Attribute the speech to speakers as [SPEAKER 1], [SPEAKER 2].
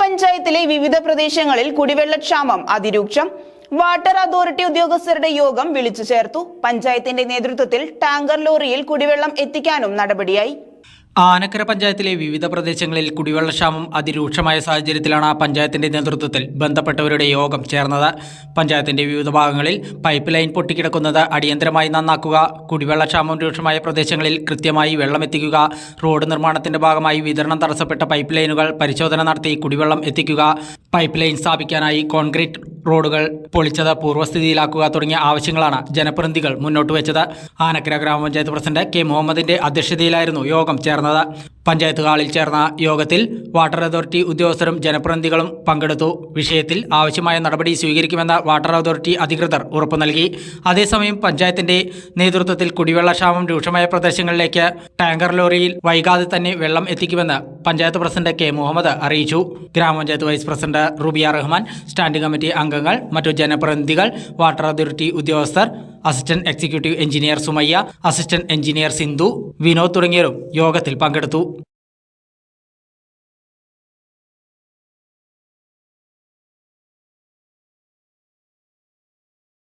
[SPEAKER 1] പഞ്ചായത്തിലെ വിവിധ പ്രദേശങ്ങളിൽ കുടിവെള്ളക്ഷാമം അതിരൂക്ഷം. വാട്ടർ അതോറിറ്റി ഉദ്യോഗസ്ഥരുടെ യോഗം വിളിച്ചു ചേർത്തു. പഞ്ചായത്തിന്റെ നേതൃത്വത്തിൽ ടാങ്കർ ലോറിയിൽ കുടിവെള്ളം എത്തിക്കാനും നടപടിയായി.
[SPEAKER 2] ആനക്കര പഞ്ചായത്തിലെ വിവിധ പ്രദേശങ്ങളിൽ കുടിവെള്ളക്ഷാമം അതിരൂക്ഷമായ സാഹചര്യത്തിലാണ് പഞ്ചായത്തിന്റെ നേതൃത്വത്തിൽ ബന്ധപ്പെട്ടവരുടെ യോഗം ചേർന്നത്. പഞ്ചായത്തിന്റെ വിവിധ ഭാഗങ്ങളിൽ പൈപ്പ് ലൈൻ പൊട്ടിക്കിടക്കുന്നത് അടിയന്തരമായി നന്നാക്കുക കുടിവെള്ളക്ഷാമം രൂക്ഷമായ പ്രദേശങ്ങളിൽ കൃത്യമായി വെള്ളമെത്തിക്കുക റോഡ് നിർമ്മാണത്തിന്റെ ഭാഗമായി വിതരണം തടസ്സപ്പെട്ട പൈപ്പ് ലൈനുകൾ പരിശോധന നടത്തി കുടിവെള്ളം എത്തിക്കുക പൈപ്പ് ലൈൻ സ്ഥാപിക്കാനായി കോൺക്രീറ്റ് റോഡുകൾ പൊളിച്ചത് പൂർവസ്ഥിതിയിലാക്കുക തുടങ്ങിയ ആവശ്യങ്ങളാണ് ജനപ്രതിനിധികൾ മുന്നോട്ട് വെച്ചത്. ആനക്കര ഗ്രാമപഞ്ചായത്ത് പ്രസിഡന്റ് കെ മുഹമ്മദിന്റെ അധ്യക്ഷതയിലായിരുന്നു യോഗം ചേർന്നത്. പഞ്ചായത്ത് ഹാളിൽ ചേർന്ന യോഗത്തിൽ വാട്ടർ അതോറിറ്റി ഉദ്യോഗസ്ഥരും ജനപ്രതിനിധികളും പങ്കെടുത്തു. വിഷയത്തിൽ ആവശ്യമായ നടപടി സ്വീകരിക്കുമെന്ന വാട്ടർ അതോറിറ്റി അധികൃതർ ഉറപ്പു നൽകി. അതേസമയം പഞ്ചായത്തിന്റെ നേതൃത്വത്തിൽ കുടിവെള്ളക്ഷാമം രൂക്ഷമായ പ്രദേശങ്ങളിലേക്ക് ടാങ്കർ ലോറിയിൽ വൈകാതെ തന്നെ വെള്ളം എത്തിക്കുമെന്ന് പഞ്ചായത്ത് പ്രസിഡന്റ് കെ മുഹമ്മദ് അറിയിച്ചു. ഗ്രാമപഞ്ചായത്ത് vice president Rubiya Rahman standing committee അംഗങ്ങൾ മറ്റു ജനപ്രതിനിധികൾ വാട്ടർ അതോറിറ്റി ഉദ്യോഗസ്ഥർ assistant executive engineer Sumayya assistant engineer Sindhu Vinod തുടങ്ങിയവരും യോഗത്തിൽ പങ്കെടുത്തു.